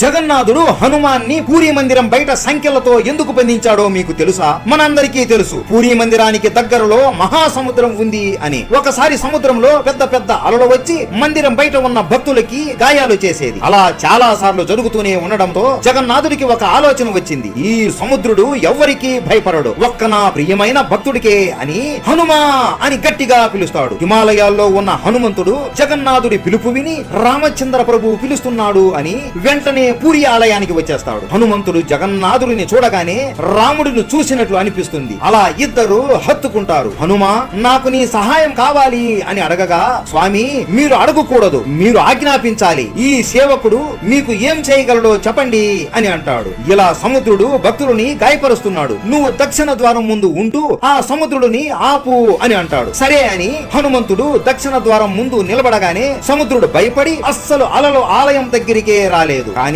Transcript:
జగన్నాథుడు హనుమాన్ని పూరి మందిరం బయట సంఖ్యలతో ఎందుకు బంధించాడో మీకు తెలుసా? మనందరికీ తెలుసు. పూరి మందిరానికి దగ్గరలో మహాసముద్రం ఉంది అని. ఒకసారి సముద్రంలో పెద్ద పెద్ద అలలు వచ్చి మందిరం బయట ఉన్న భక్తులకి గాయాలు చేసేది. అలా చాలా సార్లు జరుగుతూనే ఉండడంతో జగన్నాథుడికి ఒక ఆలోచన వచ్చింది. ఈ సముద్రుడు ఎవ్వరికీ భయపడడు. ఒక్క నా ప్రియమైన భక్తుడికే అని హనుమా అని గట్టిగా పిలుస్తాడు. హిమాలయాల్లో ఉన్న హనుమంతుడు జగన్నాథుడి పిలుపు విని రామచంద్ర ప్రభు పిలుస్తున్నాడు అని వెంటనే పూరి ఆలయానికి వచ్చేస్తాడు. హనుమంతుడు జగన్నాథుడిని చూడగానే రాముడిని చూసినట్లు అనిపిస్తుంది. అలా ఇద్దరు హత్తుకుంటారు. హనుమా నాకు నీ సహాయం కావాలి అని అడగగా స్వామి మీరు అడగకూడదు. మీరు ఆజ్ఞాపించాలి. ఈ సేవకుడు మీకు ఏం చేయగలడో చెప్పండి అని అంటాడు. ఇలా సముద్రుడు భక్తులని గాయపరుస్తున్నాడు. నువ్వు దక్షిణ ద్వారం ముందు ఉంటూ ఆ సముద్రుడిని ఆపు అని అంటాడు. సరే అని హనుమంతుడు దక్షిణ ద్వారం ముందు నిలబడగానే సముద్రుడు భయపడి అస్సలు అలలు ఆలయం దగ్గరికే రాలేదు. కానీ